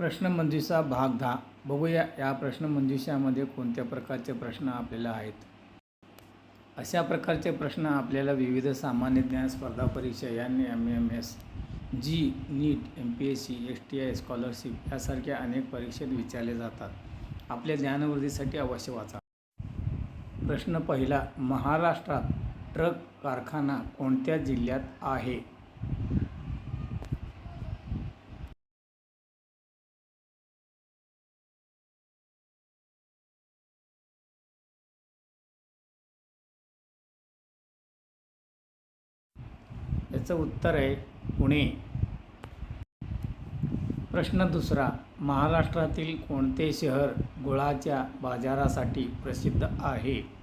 प्रश्नमंजुषा भाग दहा. बघूया या प्रश्नमंजुषामध्ये कोणत्या प्रकारचे प्रश्न आपल्याला आहेत? अशा प्रकारचे प्रश्न आपल्याला विविध सामान्य ज्ञान स्पर्धा परीक्षा याने M M S G NEET M P S C S T I scholarship यासारख्या अनेक परीक्षेत विचारले जातात. आपल्या ज्ञानवृद्धीसाठी अवश्य वाचा. प्रश्न पहिला महाराष्ट्रात ट्रक कारखाना कोणत्या जिल्ह्यात आहे? याचं उत्तर आहे पुणे. प्रश्न दुसरा महाराष्ट्रातील कोणते शहर गुळाच्या बाजारासाठी प्रसिद्ध आहे?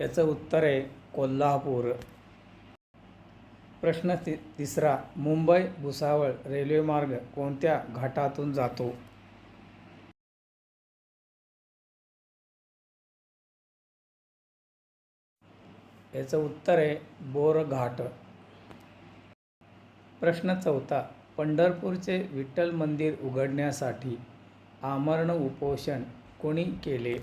याचं उत्तर आहे कोल्हापूर. प्रश्न ति तिसरा मुंबई भुसावळ रेल्वेमार्ग कोणत्या घाटातून जातो? याचं उत्तर आहे बोरघाट. प्रश्न चौथा पंढरपूरचे विठ्ठल मंदिर उघडण्यासाठी आमरण उपोषण कोणी केले?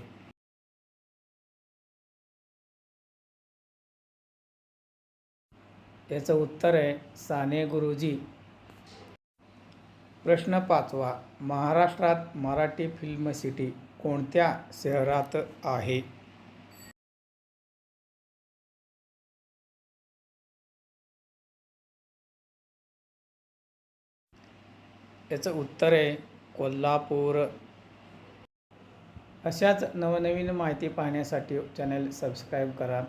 याचं उत्तर आहे साने गुरुजी. प्रश्न पाचवा महाराष्ट्रात मराठी फिल्म सिटी कोणत्या शहरात आहे? याचं उत्तर आहे कोल्हापूर. अशाच नवनवीन माहिती पाहण्यासाठी चॅनल सबस्क्राईब करा.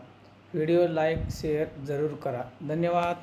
व्हिडिओ लाईक शेअर जरूर करा. धन्यवाद.